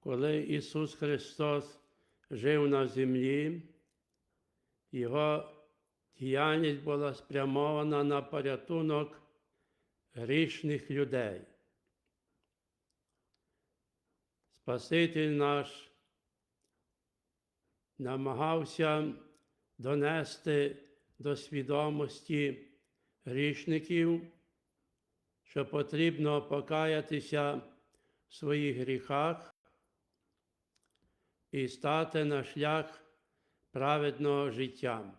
коли Ісус Христос жив на землі, Його діяльність була спрямована на порятунок грішних людей. Спаситель наш намагався донести до свідомості грішників, що потрібно покаятися в своїх гріхах і стати на шлях праведного життя.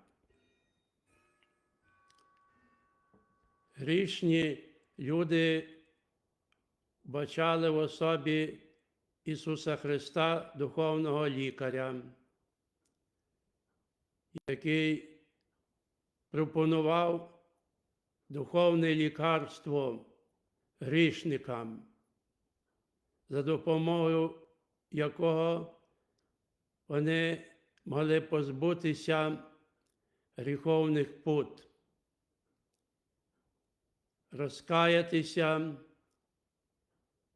Грішні люди бачали в особі Ісуса Христа, духовного лікаря, який пропонував духовне лікарство грішникам, за допомогою якого вони могли позбутися гріховних пут, розкаятися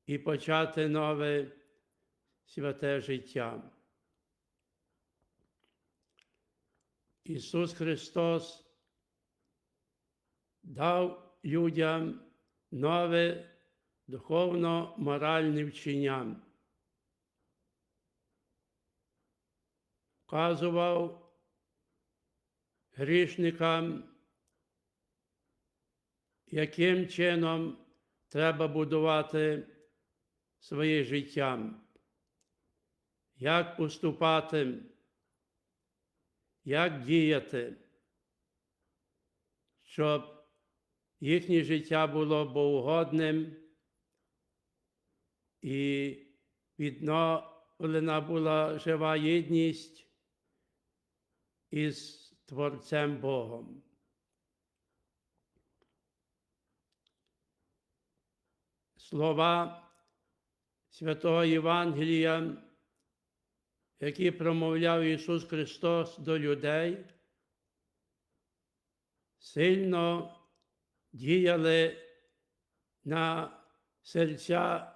і почати нове святе життя. Ісус Христос дав людям нове духовно-моральне вчення. Вказував грішникам, яким чином треба будувати своє життя, як поступати, як діяти, щоб їхнє життя було богоугодним і відновлена була жива єдність із Творцем Богом. Слова Святого Євангелія, які промовляв Ісус Христос до людей, сильно діяли на серця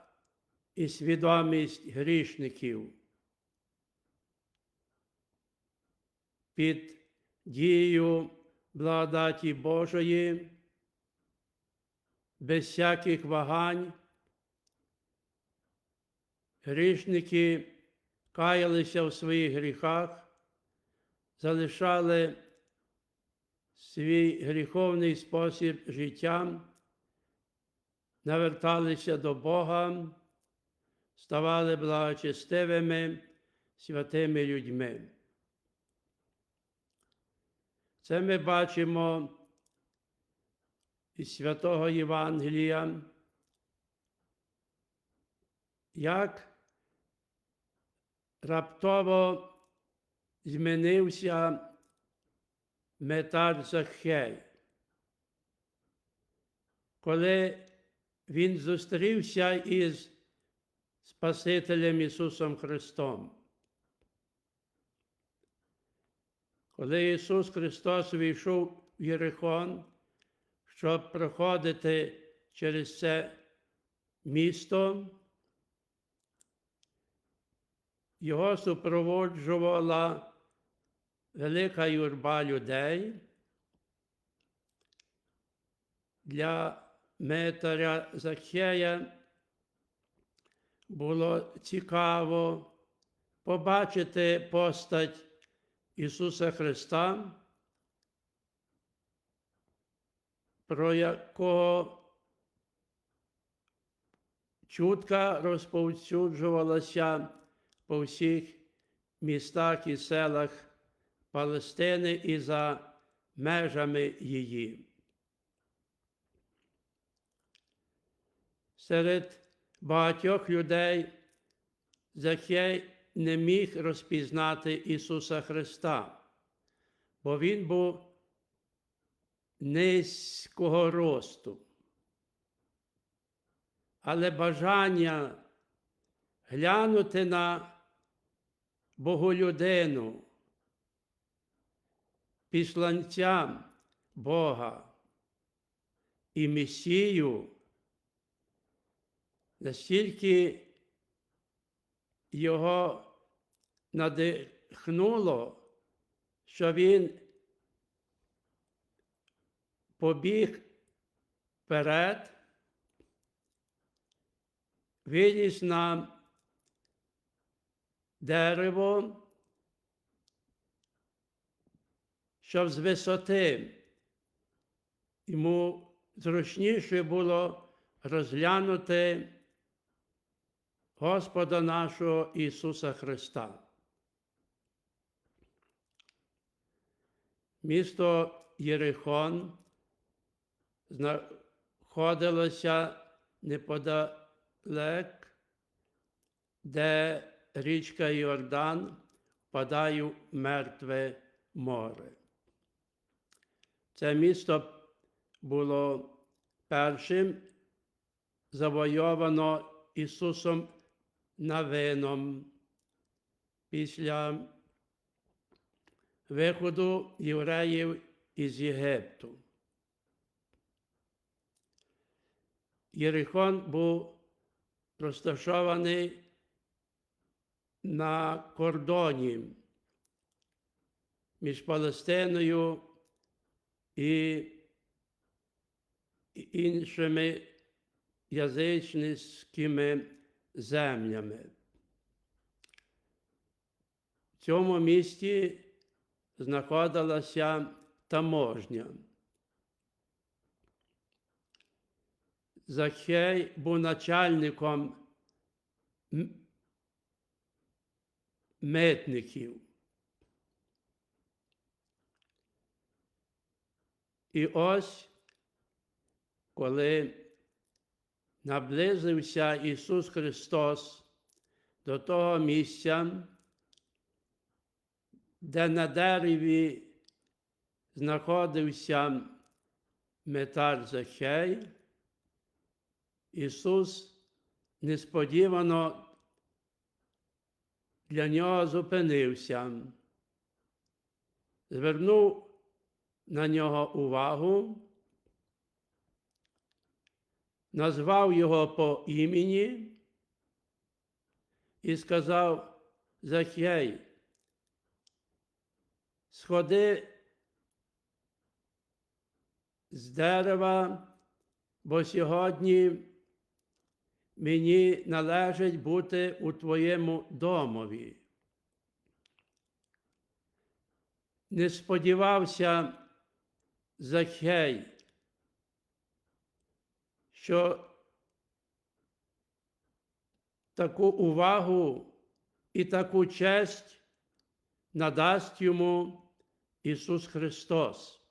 і свідомість грішників. Під дією благодаті Божої, без всяких вагань, грішники каялися в своїх гріхах, залишали свій гріховний спосіб життя, наверталися до Бога, ставали благочестивими святими людьми. Це ми бачимо із святого Євангелія, як раптово змінився метар Захей. Коли він зустрівся із Спасителем Ісусом Христом. Коли Ісус Христос війшов в Єрихон, щоб проходити через це місто, його супроводжувала велика юрба людей. Для метаря Захея було цікаво побачити постать Ісуса Христа, про якого чутка розповсюджувалася по всіх містах і селах Палестини і за межами її. Серед багатьох людей Захей не міг розпізнати Ісуса Христа, бо Він був низького росту. Але бажання глянути на Боголюдину, післанця Бога і Месію настільки його надихнуло, що він побіг вперед, виліз на дерево, щоб з висоти йому зручніше було розглянути Господа нашого Ісуса Христа. Місто Єрихон знаходилося неподалек, де річка Йордан впадає в мертве море. Це місто було першим завойовано Ісусом Навином після виходу євреїв із Єгипту. Єрихон був розташований на кордоні між Палестиною і іншими язичницькими землями. В цьому місті знаходилася таможня. Захей був начальником митників. І ось, коли наблизився Ісус Христос до того місця, де на дереві знаходився метар Захей, Ісус несподівано для нього зупинився, звернув на нього увагу, назвав його по імені і сказав Захей, сходи з дерева, бо сьогодні мені належить бути у твоєму домові. Не сподівався Захей, що таку увагу і таку честь надасть йому Ісус Христос.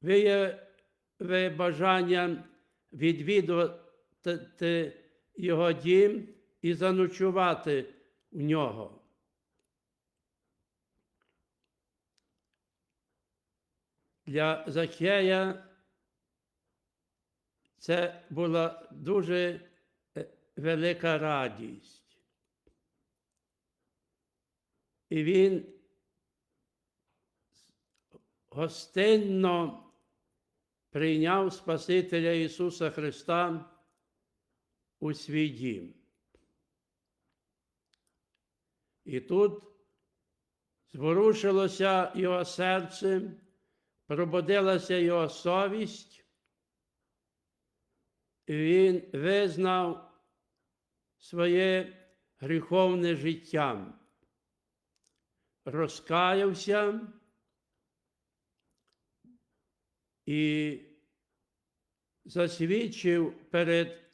Виявив бажання відвідувати його дім і заночувати в нього. Для Захея це була дуже е, велика радість. І він гостинно прийняв Спасителя Ісуса Христа у свій дім. І тут зворушилося його серце, пробудилася його совість, і він визнав своє гріховне життя, розкаявся і засвідчив перед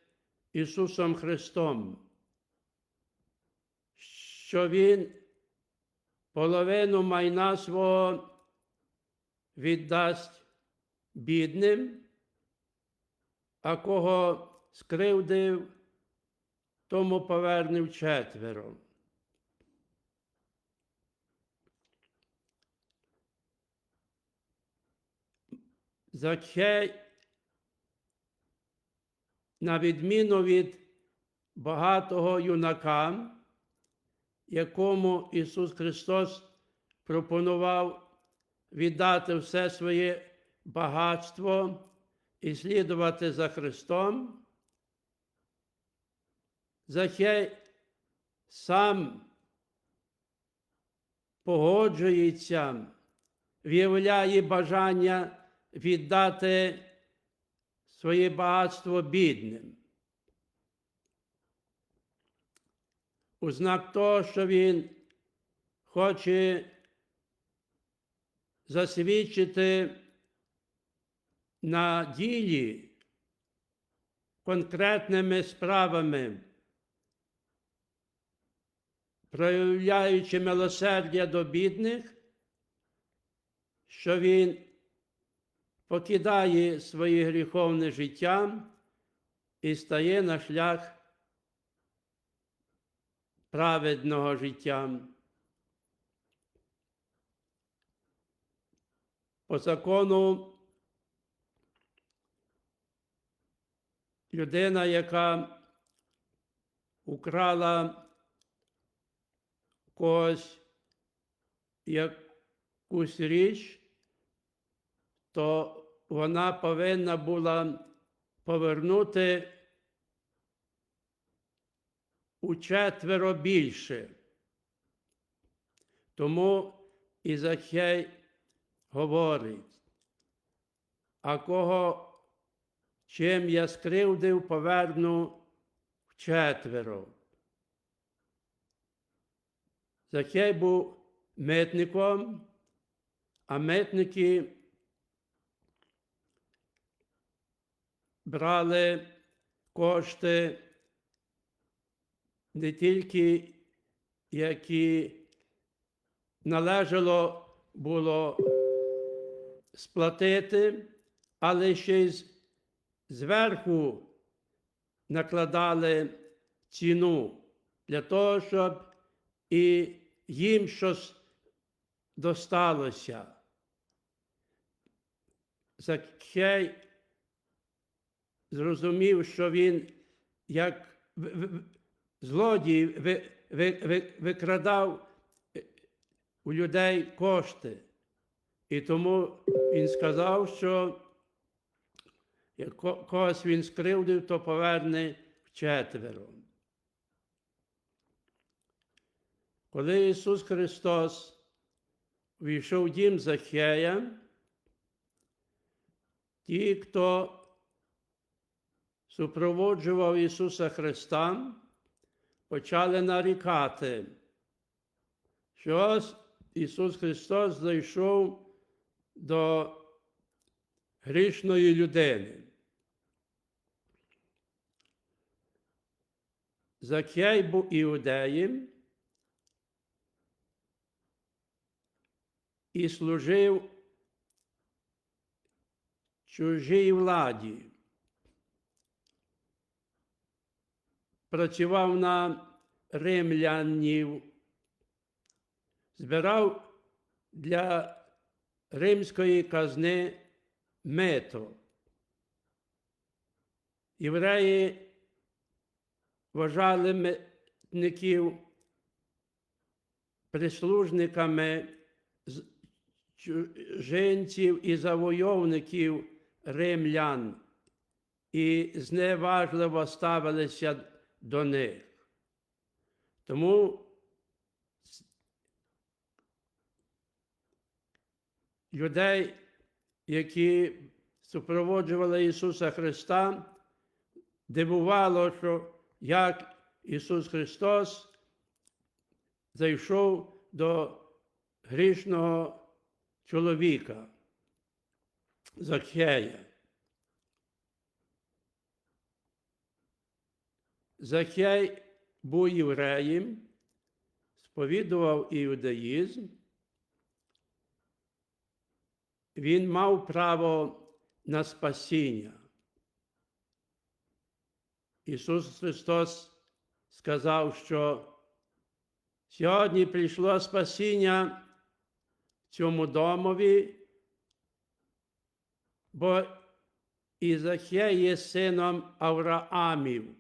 Ісусом Христом, що Він половину майна свого віддасть бідним, а кого скривдив, тому поверне четверо. Закхей, на відміну від багатого юнака, якому Ісус Христос пропонував віддати все своє багатство і слідувати за Христом, Захей сам погоджується, виявляє бажання віддати своє багатство бідним. У знак того, що він хоче засвідчити на ділі конкретними справами, проявляючи милосердя до бідних, що він покидає своє гріховне життя і стає на шлях праведного життя. По закону людина, яка украла когось якусь річ, то вона повинна була повернути учетверо більше. Тому Ізахей говорить, а кого чим я скривдив, поверну вчетверо. Захей був митником, а митники брали кошти не тільки які належало було сплатити, але ще й зверху накладали ціну для того, щоб і їм щось досталося. Закхей зрозумів, що він як злодій ви- ви- ви- викрадав е, у людей кошти. І тому він сказав, що як когось він скривдив, то поверне вчетверо. Коли Ісус Христос війшов в дім Захея, ті, хто супроводжував Ісуса Христа, почали нарікати, що ось Ісус Христос зайшов до грішної людини. Закей був іудеєм і служив чужій владі. Працював на римлянів, збирав для римської казни мито. Євреї вважали митників прислужниками чужинців і завойовників римлян і зневажливо ставилися до них. Тому людей, які супроводжували Ісуса Христа, дивувало, що як Ісус Христос зайшов до грішного чоловіка Захея. Захей був євреєм, сповідував іудаїзм. Він мав право на спасіння. Ісус Христос сказав, що сьогодні прийшло спасіння цьому домові, бо Ізахей є сином Авраамів.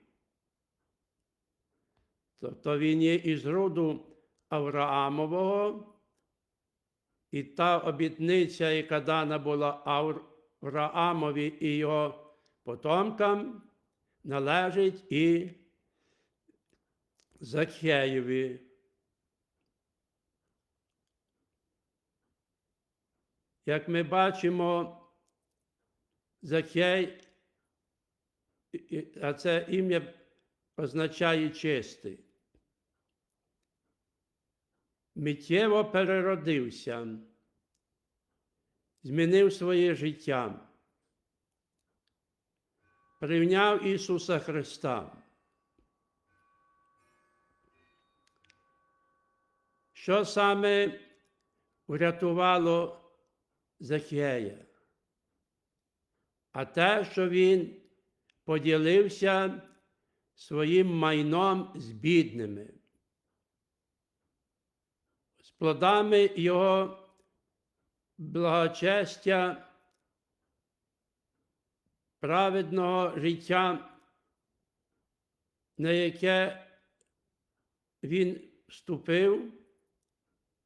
Тобто він є із роду Авраамового, і та обітниця, яка дана була Авраамові і його потомкам, належить і Закхеєві. Як ми бачимо, і- а це ім'я означає чистий. Миттєво переродився, змінив своє життя, прийняв Ісуса Христа. Що саме врятувало Захея? А те, що він поділився своїм майном з бідними, плодами його благочестя, праведного життя, на яке він вступив,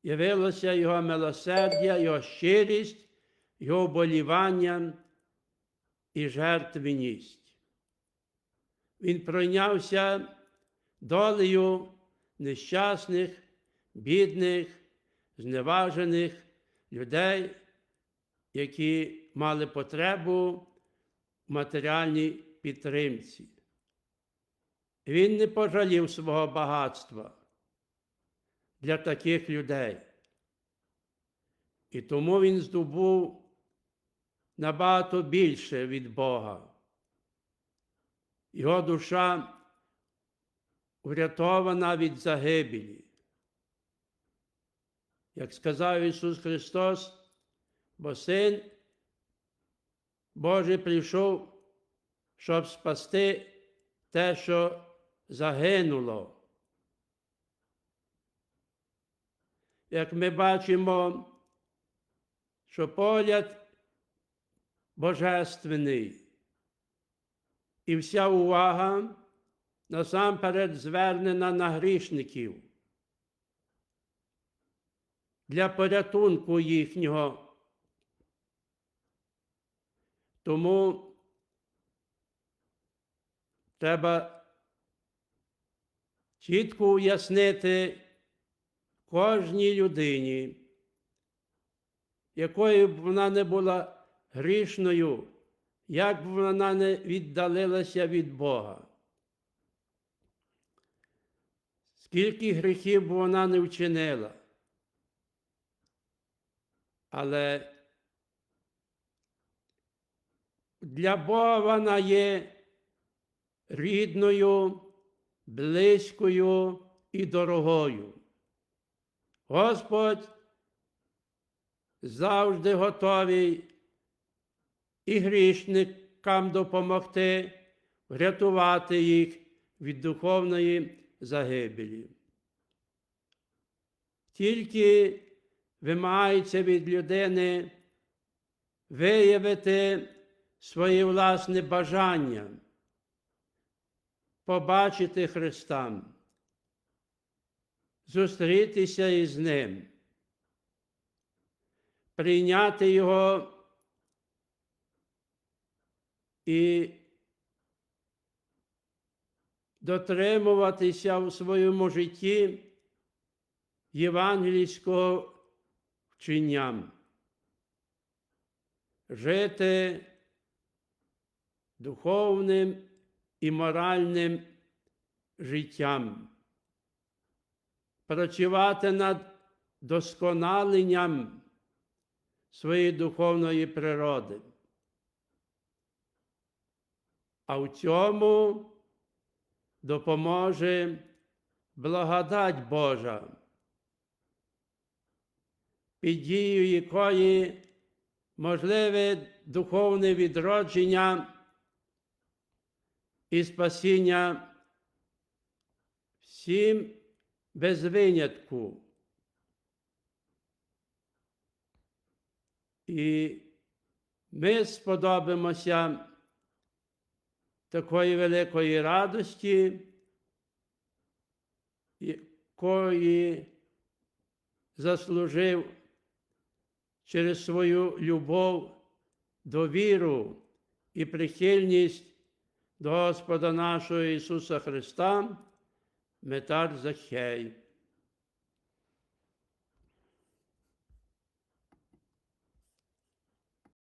явилося його милосердя, його щирість, його болівання і жертвеність. Він пройнявся долею нещасних, бідних, зневажених людей, які мали потребу в матеріальній підтримці. Він не пожалів свого багатства для таких людей. І тому він здобув набагато більше від Бога. Його душа врятована від загибелі. Як сказав Ісус Христос, бо Син Божий прийшов, щоб спасти те, що загинуло. Як ми бачимо, що погляд божественний і вся увага насамперед звернена на грішників для порятунку їхнього. Тому треба чітко уяснити кожній людині, якою б вона не була грішною, як б вона не віддалилася від Бога. Скільки гріхів б вона не вчинила. Але для Бога вона є рідною, близькою і дорогою. Господь завжди готовий і грішникам допомогти, врятувати їх від духовної загибелі. Тільки вимагається від людини виявити своє власне бажання, побачити Христа, зустрітися із Ним, прийняти Його і дотримуватися у своєму житті євангельського вчення, жити духовним і моральним життям, працювати над досконаленням своєї духовної природи. А в цьому допоможе благодать Божа, під дією якої можливе духовне відродження і спасіння всім без винятку. І ми сподобимося такої великої радості, якої заслужив через свою любов, довіру і прихильність до Господа нашого Ісуса Христа, метар Захей.